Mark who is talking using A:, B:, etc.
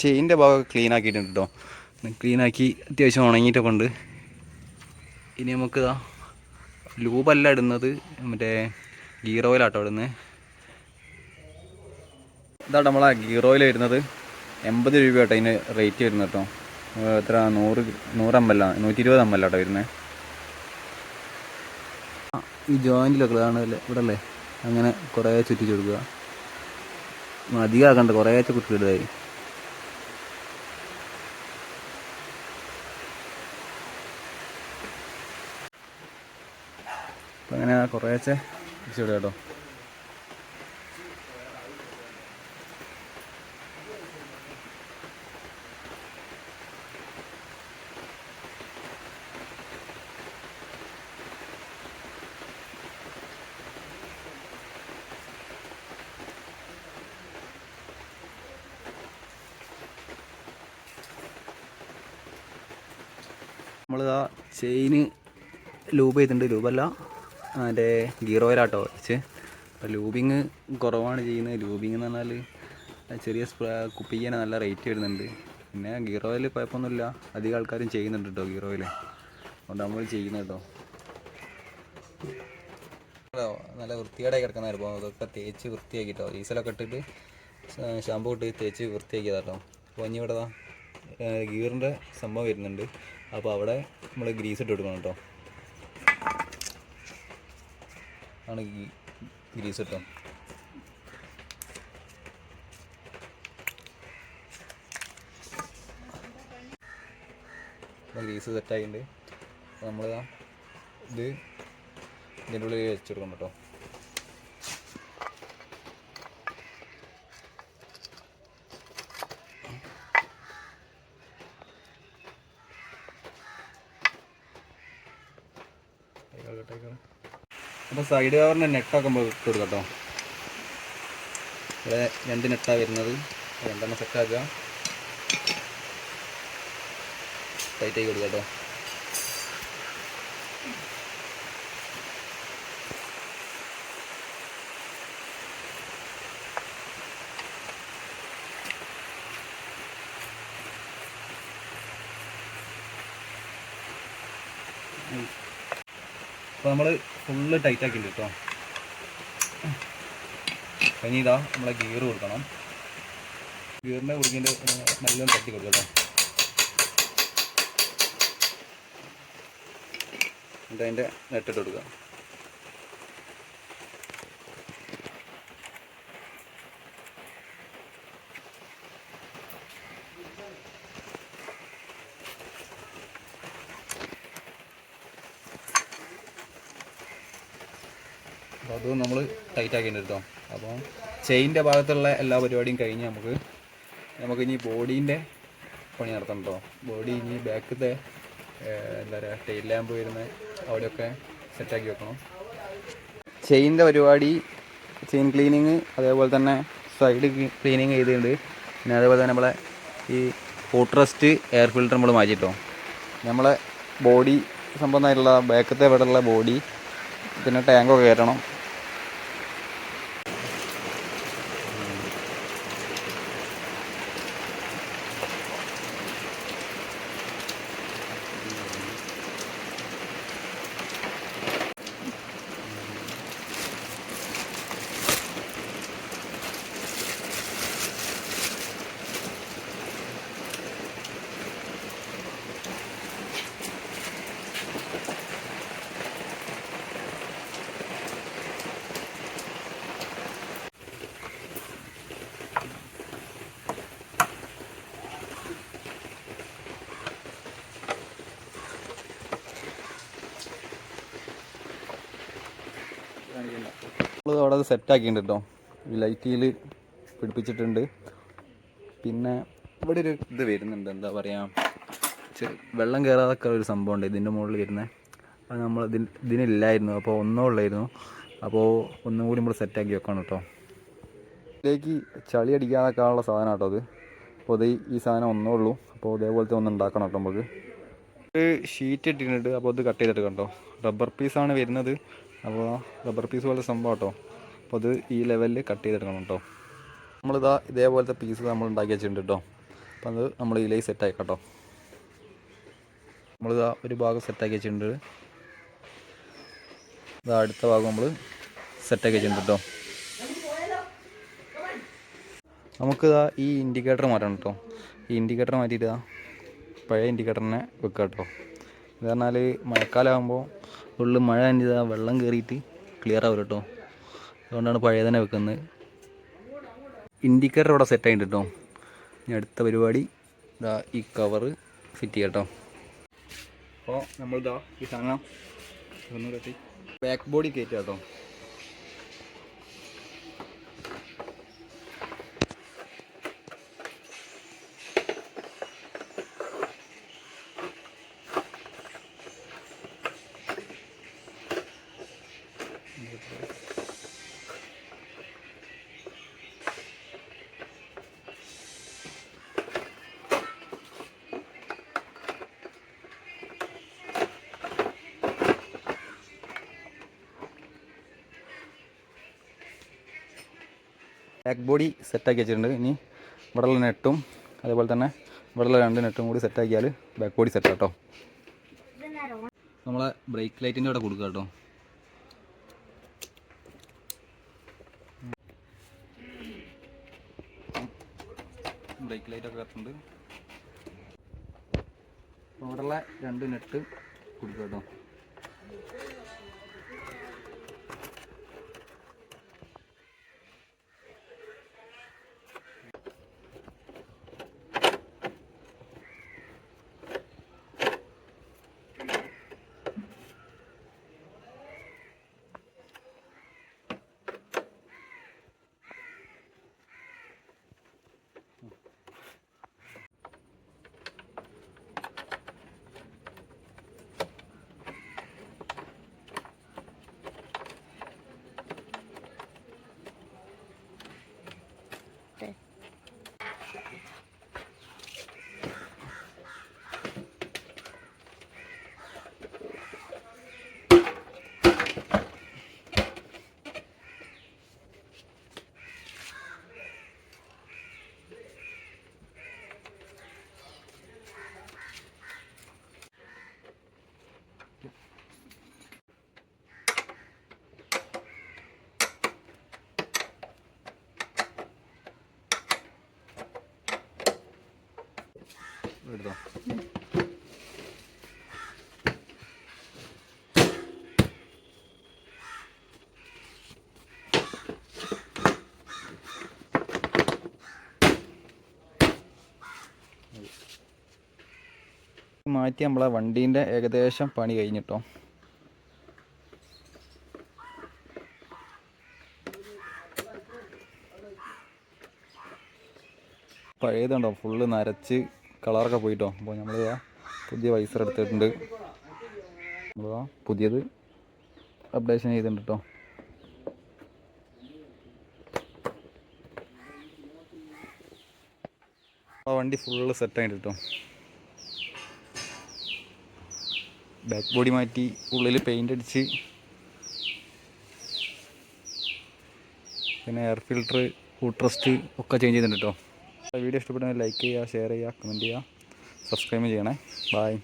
A: ചെയിന്റെ ഭാഗമൊക്കെ ക്ലീൻ ആക്കിയിട്ടുണ്ട് കേട്ടോ ക്ലീൻ ആക്കി അത്യാവശ്യം ഉണങ്ങിയിട്ടൊക്കെ ഉണ്ട് ഇനി നമുക്ക് ലൂബല്ല ഇടുന്നത്. മറ്റേ ഗീർ ഓയിലാട്ടോ ഇടുന്നത് ഇതാണ് നമ്മളെ ഗീർ ഓയിൽ വരുന്നത് എൺപത് രൂപ കേട്ടോ അതിന് റേറ്റ് വരുന്നത് കേട്ടോ എത്ര? നൂറ് നൂറ് എം നൂറ്റി ഇരുപത് എം കേട്ടോ വരുന്നത് ഈ ജോയിന്റിലൊക്കെ കാണുമല്ലേ ഇവിടെ അല്ലേ അങ്ങനെ കുറേ ചുറ്റിച്ചു കൊടുക്കുക. അധികം ആക്കണ്ട കുറേ കുട്ടിയിടുതായി അപ്പം അങ്ങനെ കുറേശ്ശെ വെച്ചിടുക കേട്ടോ. നമ്മളിതാ ചെയിന് ലൂബ് ചെയ്തിട്ടുണ്ട് ലൂബല്ല. മറ്റേ ഗീർ ഓയിലാട്ടോ വെച്ച്. അപ്പോൾ ലൂബിങ് കുറവാണ് ചെയ്യുന്നത്. ലൂബിങ് എന്ന് പറഞ്ഞാൽ ചെറിയ സ്പ്രേ കുപ്പി ചെയ്യാൻ നല്ല റേറ്റ് വരുന്നുണ്ട്. പിന്നെ ഗീർ ഓയിൽ കുഴപ്പമൊന്നുമില്ല. അധികം ആൾക്കാരും ചെയ്യുന്നുണ്ട് കേട്ടോ ഗീർ ഓയിൽ അതുകൊണ്ട് നമ്മൾ ചെയ്യുന്നത് കേട്ടോ നല്ല വൃത്തിയോടെ കിടക്കുന്ന അതൊക്കെ തേച്ച് വൃത്തിയാക്കിട്ടോ ഡീസലൊക്കെ ഇട്ടിട്ട് ഷാമ്പു ഇട്ട് തേച്ച് വൃത്തിയാക്കിയതാട്ടോ അപ്പോൾ ഇനി ഇവിടെ ഗീറിന്റെ സംഭവം വരുന്നുണ്ട്. അപ്പോൾ അവിടെ നമ്മൾ ഗ്രീസ് ഇട്ട് കൊടുക്കണം കേട്ടോ ആണ് ഈ ഗ്രീസ് കിട്ടും ഗ്രീസ് സെറ്റായിട്ടുണ്ട് നമ്മൾ ഇത് ഇതിന്റെ ഉള്ളിൽ വെച്ച് കൊടുക്കണം കേട്ടോ. അപ്പോൾ സൈഡ് കവറിന്റെ നെട്ടൊക്കെ നമുക്ക് ഇട്ട് കൊടുക്കട്ടോ. കേട്ടോ ഇവിടെ രണ്ട് നെട്ടാണ് വരുന്നത്. രണ്ടെണ്ണം സെറ്റാക്കുക ടൈറ്റായി കൊടുക്കട്ടോ കേട്ടോ അപ്പോൾ നമ്മൾ ഫുള്ള് ടൈറ്റ് ആക്കിയിട്ടുണ്ട് കേട്ടോ. ഇനി ഇതാ നമ്മളെ ഗിയർ കൊടുക്കണം. ഗിയറിന്റെ കുടിക്കേണ്ട നല്ലോണം തട്ടി കൊടുക്കട്ടോ കേട്ടോ. എന്നിട്ട് അതിന്റെ നെട്ടിട്ട് കൊടുക്കുക. അപ്പോൾ അത് നമ്മൾ ടൈറ്റ് ആക്കിയിട്ടുണ്ട് കേട്ടോ. അപ്പോൾ ചെയിന്റെ ഭാഗത്തുള്ള എല്ലാ പരിപാടിയും കഴിഞ്ഞ് നമുക്ക് നമുക്ക് ഇനി ബോഡീന്റെ പണി നടത്തണം കേട്ടോ. ബോഡി ഇനി ബാക്കത്തെ എന്താ പറയുക ടെയിൽ ലാമ്പ് വരുന്ന അവിടെയൊക്കെ സെറ്റാക്കി വെക്കണം. ചെയിന്റെ പരിപാടി ചെയിൻ ക്ലീനിങ് അതേപോലെ തന്നെ സൈഡ് ക്ലീനിങ് ചെയ്തിട്ടുണ്ട്. പിന്നെ അതേപോലെ തന്നെ നമ്മളെ ഈ ഫുട്രസ്റ്റ് എയർ ഫിൽറ്റർ നമ്മൾ മാറ്റിട്ടോ നമ്മളെ ബോഡി സംബന്ധമായിട്ടുള്ള ബാക്കത്തെ ഇവിടെയുള്ള ബോഡി പിന്നെ ടാങ്കൊക്കെ കയറ്റണം. അവിടെ അത് സെറ്റ് ആക്കിയിട്ടുണ്ട് കേട്ടോ ഈ ലൈറ്റിൽ പിടിപ്പിച്ചിട്ടുണ്ട്. പിന്നെ ഇവിടെ ഒരു ഇത് വരുന്നുണ്ട്. എന്താ പറയുക വെള്ളം കയറാതൊക്കെ ഒരു സംഭവം ഉണ്ട് ഇതിന്റെ മുകളിൽ വരുന്നത് അത് നമ്മൾ ഇതിൽ ഇതിനില്ലായിരുന്നു. അപ്പോൾ ഒന്നേ ഉള്ളായിരുന്നു. അപ്പോൾ ഒന്നും കൂടി നമ്മൾ സെറ്റാക്കി വെക്കണം കേട്ടോ ഇതിലേക്ക് ചളി അടിക്കാതൊക്കെയുള്ള സാധനം കേട്ടോ അത്. അപ്പോൾ ഇത് ഈ സാധനം ഒന്നേ ഉള്ളൂ. അപ്പോൾ ഇതേപോലത്തെ ഒന്ന് ഉണ്ടാക്കണം കേട്ടോ നമുക്ക്. ഒരു ഷീറ്റ് ഇട്ടിട്ടുണ്ട്. അപ്പോൾ അത് കട്ട് ചെയ്തിട്ട് കണ്ടോ റബ്ബർ പീസാണ് വരുന്നത്. അപ്പോൾ റബ്ബർ പീസ് പോലെ സംഭവം കേട്ടോ. അപ്പോൾ അത് ഈ ലെവലിൽ കട്ട് ചെയ്തെടുക്കണം കേട്ടോ. നമ്മളിതാ ഇതേപോലത്തെ പീസ് നമ്മൾ ഉണ്ടാക്കി വെച്ചിട്ടുണ്ട് കേട്ടോ. അപ്പോൾ അത് നമ്മൾ ഇതിലേക്ക് സെറ്റാക്കി കേട്ടോ. നമ്മളിതാ ഒരു ഭാഗം സെറ്റാക്കി വെച്ചിട്ടുണ്ട്. ഇതാ അടുത്ത ഭാഗം നമ്മൾ സെറ്റാക്കി വെച്ചിട്ടുണ്ട് കേട്ടോ. നമുക്കിതാ ഈ ഇൻഡിക്കേറ്റർ മാറ്റണം കേട്ടോ. ഈ ഇൻഡിക്കേറ്റർ മാറ്റിയിട്ട് പഴയ ഇൻഡിക്കേറ്ററിനെ വെക്കുക കേട്ടോ. ഇത് പറഞ്ഞാൽ മഴക്കാലമാകുമ്പോൾ ഉള്ളിൽ മഴ ഇതാ വെള്ളം കയറിയിട്ട് ക്ലിയർ ആവില്ല കേട്ടോ അതുകൊണ്ടാണ് പഴയ തന്നെ വെക്കുന്നത്. ഇൻഡിക്കേറ്റർ ഇവിടെ സെറ്റ് ആയിട്ട് കേട്ടോ ഇനി അടുത്ത പരിപാടി ഇതാ ഈ കവർ ഫിറ്റ് ചെയ്യട്ടോ കേട്ടോ അപ്പോൾ നമ്മളിതാ ഈ സാധനം ബാക്ക് ബോഡി കയറ്റുക കേട്ടോ ബാക്ക് ബോഡി സെറ്റാക്കി വെച്ചിട്ടുണ്ട്. ഇനി ഇവിടെയുള്ള നെട്ടും അതേപോലെ തന്നെ ഇവിടെയുള്ള രണ്ട് നെട്ടും കൂടി സെറ്റാക്കിയാൽ ബാക്ക് ബോഡി സെറ്റ് കേട്ടോ നമ്മളെ ബ്രേക്ക് ലൈറ്റിന്റെ അവിടെ കൊടുക്കുക കേട്ടോ. ബ്രേക്ക് ലൈറ്റൊക്കെ കത്തുന്നുണ്ട്. അവിടെയുള്ള രണ്ട് നെട്ട് കൊടുക്കുക കേട്ടോ. എടുത്തോ. മാറ്റി നമ്മളെ വണ്ടീന്റെ ഏകദേശം പണി കഴിഞ്ഞിട്ടോ. പഴയതുണ്ടോ? ഫുള്ള് നരച്ച് കളറൊക്കെ പോയിട്ടോ. അപ്പോൾ നമ്മൾ പുതിയ വൈസർ എടുത്തിട്ടുണ്ട്. നമ്മൾ പുതിയത് അപ്ഡേഷൻ ചെയ്തിട്ടുണ്ട് കേട്ടോ ആ വണ്ടി ഫുള്ള് സെറ്റായിട്ട് കേട്ടോ ബാക്ക് ബോഡി മാറ്റി ഉള്ളിൽ പെയിന്റ് അടിച്ച്. പിന്നെ എയർ ഫിൽറ്റർ ട്രസ്റ്റ് ഒക്കെ ചേഞ്ച് ചെയ്തിട്ടുണ്ട് കേട്ടോ വീഡിയോ ഇഷ്ടപ്പെട്ടെങ്കിൽ ലൈക്ക് ചെയ്യുക ഷെയർ ചെയ്യുക കമന്റ് ചെയ്യുക. സബ്സ്ക്രൈബ് ചെയ്യണേ. ബായ്